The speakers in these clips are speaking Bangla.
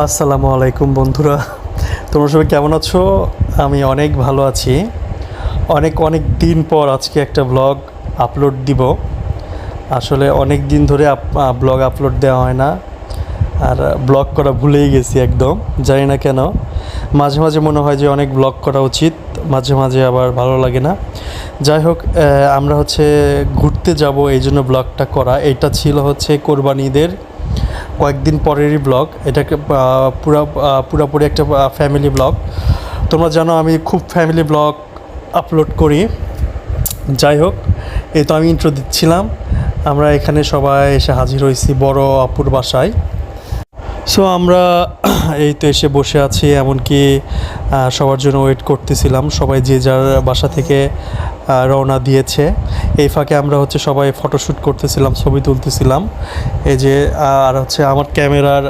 আসসালামু আলাইকুম বন্ধুরা। তোমরা সবাই কেমন আছো? আমি অনেক ভালো আছি। অনেক অনেক দিন পর আজকে একটা ব্লগ আপলোড দিব। আসলে অনেক দিন ধরে ব্লগ আপলোড দেওয়া হয় না। আর ব্লগ করা ভুলেই গেছি একদম। জানি না কেন। মাঝে মাঝে মনে হয় যে অনেক ব্লগ করা উচিত। মাঝে মাঝে আবার ভালো লাগে না। যাই হোক আমরা হচ্ছে ঘুরতে যাব। এই জন্য ব্লগটা করা। এটা ছিল হচ্ছে কোরবানিদের কয়েকদিন পরেরই ব্লগ এটাকে পুরা পুরাপুরি একটা ফ্যামিলি ব্লগ তোমরা জানো আমি খুব ফ্যামিলি ব্লগ আপলোড করি। যাই হোক, এই তো আমি ইন্ট্রো দিচ্ছিলাম। আমরা এখানে সবাই এসে হাজির হয়েছি বড় আপুর বাসায়। সো আমরা এই তো এসে বসে আছি, এমনকি সবার জন্য ওয়েট করতেছিলাম। সবাই যে যার বাসা থেকে রওনা দিয়েছে। এই ফাঁকে আমরা হচ্ছে সবাই ফটোশ্যুট করতেছিলাম, ছবি তুলতেছিলাম। এই যে, আর হচ্ছে আমার ক্যামেরার,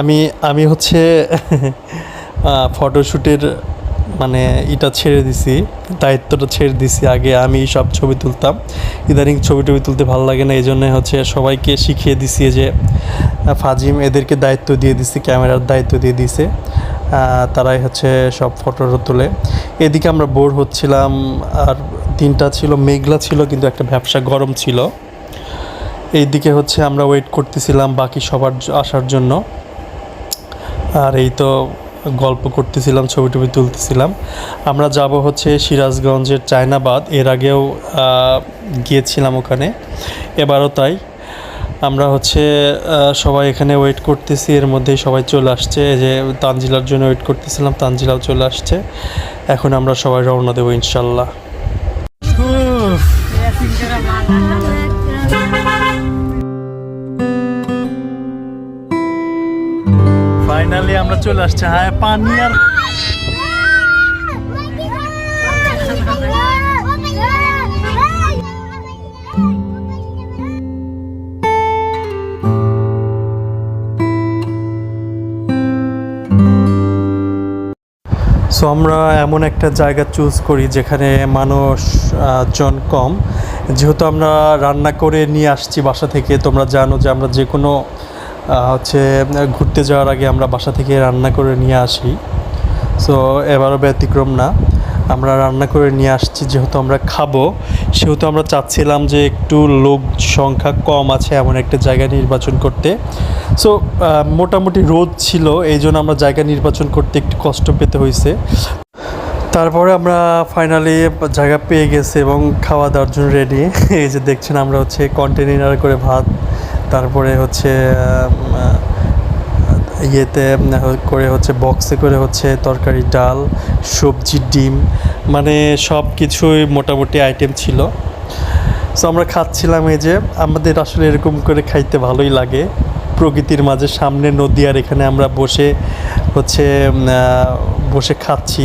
আমি আমি হচ্ছে ফটোশ্যুটের মানে এটা ছেড়ে দিছি, দায়িত্বটা ছেড়ে দিছি আগে আমি সব ছবি তুলতাম। ইদানিং ছবি টবি তুলতে ভালো লাগে না এই জন্য হচ্ছে সবাইকে শিখিয়ে দিছি যে ফাজিম এদেরকে দায়িত্ব দিয়ে দিছি, ক্যামেরার দায়িত্ব দিয়ে দিছে তারাই হচ্ছে সব ফটো তোলে। এদিকে আমরা বোর হচ্ছিলাম, আর দিনটা ছিল মেঘলা ছিল, কিন্তু একটা ব্যবসা গরম ছিল। এইদিকে হচ্ছে আমরা ওয়েট করতেছিলাম বাকি সবার আসার জন্য। আর এই তো গল্প করতেছিলাম ছবি টবি তুলতেছিলাম। আমরা যাব হচ্ছে সিরাজগঞ্জের চায়নাবাদ। এর আগেও গিয়েছিলাম ওখানে। এবারও তাই। আমরা হচ্ছে সবাই এখানে ওয়েট করতেছি। এর মধ্যেই সবাই চলে আসছে। এই যে তানজিলার জন্য ওয়েট করতেছিলাম তানজিলাও চলে আসছে। এখন আমরা সবাই রওনা দেবো ইনশাল্লাহ। ফাইনালি আমরা চলে আসছি হ্যাঁ পানি আর সো আমরা এমন একটা জায়গা চুজ করি যেখানে মানুষ জন কম। যেহেতু আমরা রান্না করে নিয়ে আসছি বাসা থেকে, তোমরা জানো যে আমরা যে কোনো হচ্ছে ঘুরতে যাওয়ার আগে আমরা বাসা থেকে রান্না করে নিয়ে আসি। সো এবারও ব্যতিক্রম না। আমরা রান্না করে নিয়ে আসছি, যেহেতু আমরা খাব, সেহেতু আমরা চাচ্ছিলাম যে একটু লোক সংখ্যা কম আছে এমন একটা জায়গা নির্বাচন করতে। সো মোটামুটি রোদ ছিল, এই জন্য আমরা জায়গা নির্বাচন করতে একটু কষ্ট পেতে হয়েছে। তারপরে আমরা ফাইনালি জায়গা পেয়ে গেছি এবং খাওয়া দাওয়ার জন্য রেডি এই যে দেখছেন, আমরা হচ্ছে কন্টেনার করে ভাত তারপরে হচ্ছে ইয়েতে, করে হচ্ছে বক্সে করে হচ্ছে তরকারি, ডাল, সবজি, ডিম মানে সব কিছুই মোটামুটি আইটেম ছিল। সো আমরা খাচ্ছিলাম এই যে, আমাদের আসলে এরকম করে খাইতে ভালোই লাগে। প্রকৃতির মাঝে সামনে নদী আর এখানে আমরা বসে হচ্ছে বসে খাচ্ছি।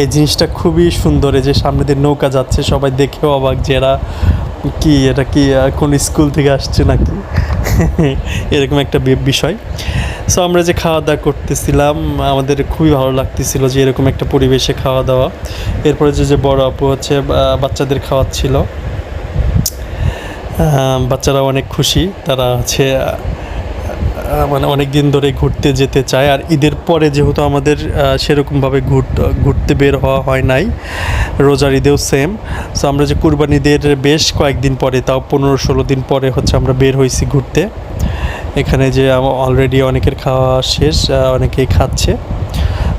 এই জিনিসটা খুবই সুন্দর, এই যে সামনে দিয়ে নৌকা যাচ্ছে, সবাই দেখেও অবাক যে এরা কি, এটা কি কোন স্কুল থেকে আসছে নাকি? এরকম একটা বিষয়। সো আমরা যে খাওয়া দাওয়া করতেছিলাম, আমাদের খুবই ভালো লাগতেছিল যে এরকম একটা পরিবেশে খাওয়া দাওয়া এরপরে যে যে বড় আপু হচ্ছে বাচ্চাদের খাওয়াচ্ছিল। বাচ্চারা অনেক খুশি। তারা হচ্ছে মানে অনেক দিন ধরে ঘুরতে যেতে চায়। আর ঈদের পরে যেহেতু আমাদের সেরকমভাবে ঘুর ঘুরতে বের হওয়া হয় নাই। রোজার ঈদেও সেম সো আমরা যে কুরবানিদের বেশ কয়েকদিন পরে, তাও পনেরো ষোলো দিন পরে হচ্ছে আমরা বের হয়েছি ঘুরতে। এখানে যে অলরেডি অনেকের খাওয়া শেষ অনেকেই খাচ্ছে।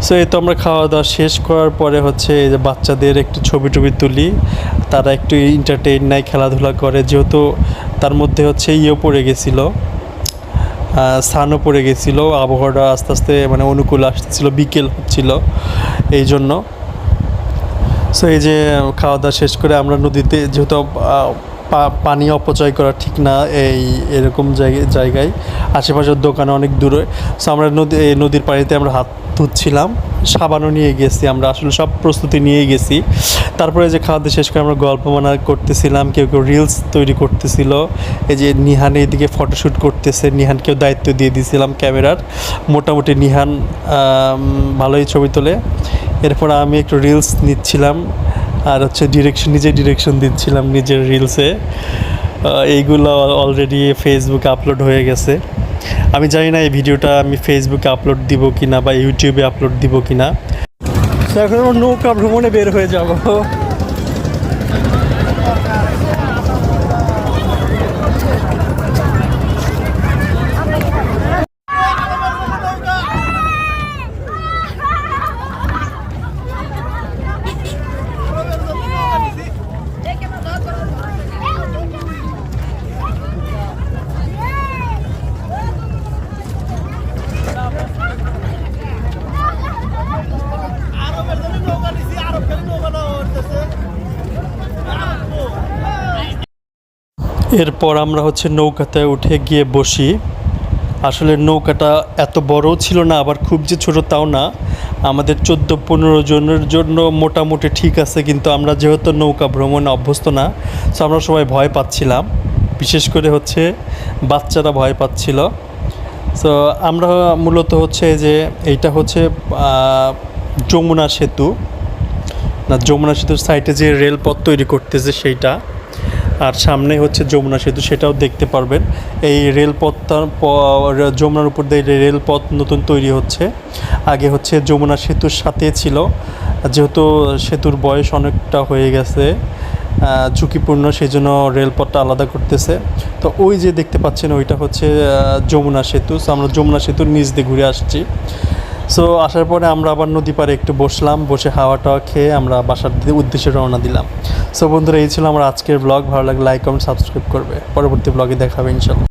সো এই তো আমরা খাওয়া দাওয়া শেষ করার পরে হচ্ছে এই যে বাচ্চাদের একটু ছবি টবি তুলি। তারা একটু এন্টারটেইন নেয় খেলাধুলা করে। যেহেতু তার মধ্যে হচ্ছে ইয়েও পড়ে গেছিল। স্থানও পড়ে গেছিল, আবহাওয়াটা আস্তে আস্তে মানে অনুকূল আসতেছিলো, বিকেল হচ্ছিল এই জন্য সো এই যে খাওয়া দাওয়া শেষ করে আমরা নদীতে যেহেতু পানি অপচয় করা ঠিক না এই, এরকম জায়গায় জায়গায়। আশেপাশের দোকানে অনেক দূরে। সো আমরা নদী নদীর পানিতে আমরা হাত ধুচ্ছিলাম। সাবানও নিয়ে গেছি আমরা, আসলে সব প্রস্তুতি নিয়ে গেছি। তারপরে যে খাওয়া শেষ করে আমরা গল্প মানা করতেছিলাম, কেউ কেউ রিলস তৈরি করতেছিল। এই যে নিহান এইদিকে ফটোশ্যুট করতেছে, নিহানকেও দায়িত্ব দিয়ে দিয়েছিলাম ক্যামেরার। মোটামুটি নিহান ভালোই ছবি তোলে। এরপর আমি একটু রিলস নিচ্ছিলাম। আর হচ্ছে ডিরেকশন নিজে ডিরেকশন দিচ্ছিলাম নিজের রিলসে এইগুলো অলরেডি ফেসবুকে আপলোড হয়ে গেছে। আমি জানি না এই ভিডিওটা আমি ফেসবুকে আপলোড দিব কিনা বা ইউটিউবে আপলোড দিব কিনা। তো এখন নৌকা ভ্রমণে বের হয়ে যাব। এরপর আমরা হচ্ছে নৌকাতে উঠে গিয়ে বসি। আসলে নৌকাটা এত বড়ও ছিল না, আবার খুব যে ছোট তাও না। আমাদের চোদ্দ পনেরো জনের জন্য মোটামুটি ঠিক আছে, কিন্তু আমরা যেহেতু নৌকা ভ্রমণে অভ্যস্ত না সো আমরা সবাই ভয় পাচ্ছিলাম। বিশেষ করে হচ্ছে বাচ্চারা ভয় পাচ্ছিল। সো আমরা মূলত হচ্ছে যে এইটা হচ্ছে যমুনা সেতু। না, যমুনা সেতুর সাইডে যে রেলপথ তৈরি করতেছে সেইটা। আর সামনে হচ্ছে যমুনা সেতু, সেটাও দেখতে পারবেন। এই রেলপথটার যমুনার উপর দিয়ে রেলপথ নতুন তৈরি হচ্ছে। আগে হচ্ছে যমুনা সেতুর সাথে ছিল। যেহেতু সেতুর বয়স অনেকটা হয়ে গেছে ঝুঁকিপূর্ণ সেই জন্য রেলপথটা আলাদা করতেছে। তো ওই যে দেখতে পাচ্ছেন, ওইটা হচ্ছে যমুনা সেতু। আমরা যমুনা সেতুর নিচ দিয়ে ঘুরে আসছি। সো আসার পরে আমরা আবার নদী পাড়ে একটু বসলাম, বসে হাওয়া টাওয়া খেয়ে আমরা বাসার উদ্দেশ্যে রওনা দিলাম। সো বন্ধুরা, এই ছিল আমার আজকের ব্লগ ভালো লাগলে লাইক কমেন্ট সাবস্ক্রাইব করবে। পরবর্তী ব্লগে দেখাবে ইনশাল্লাহ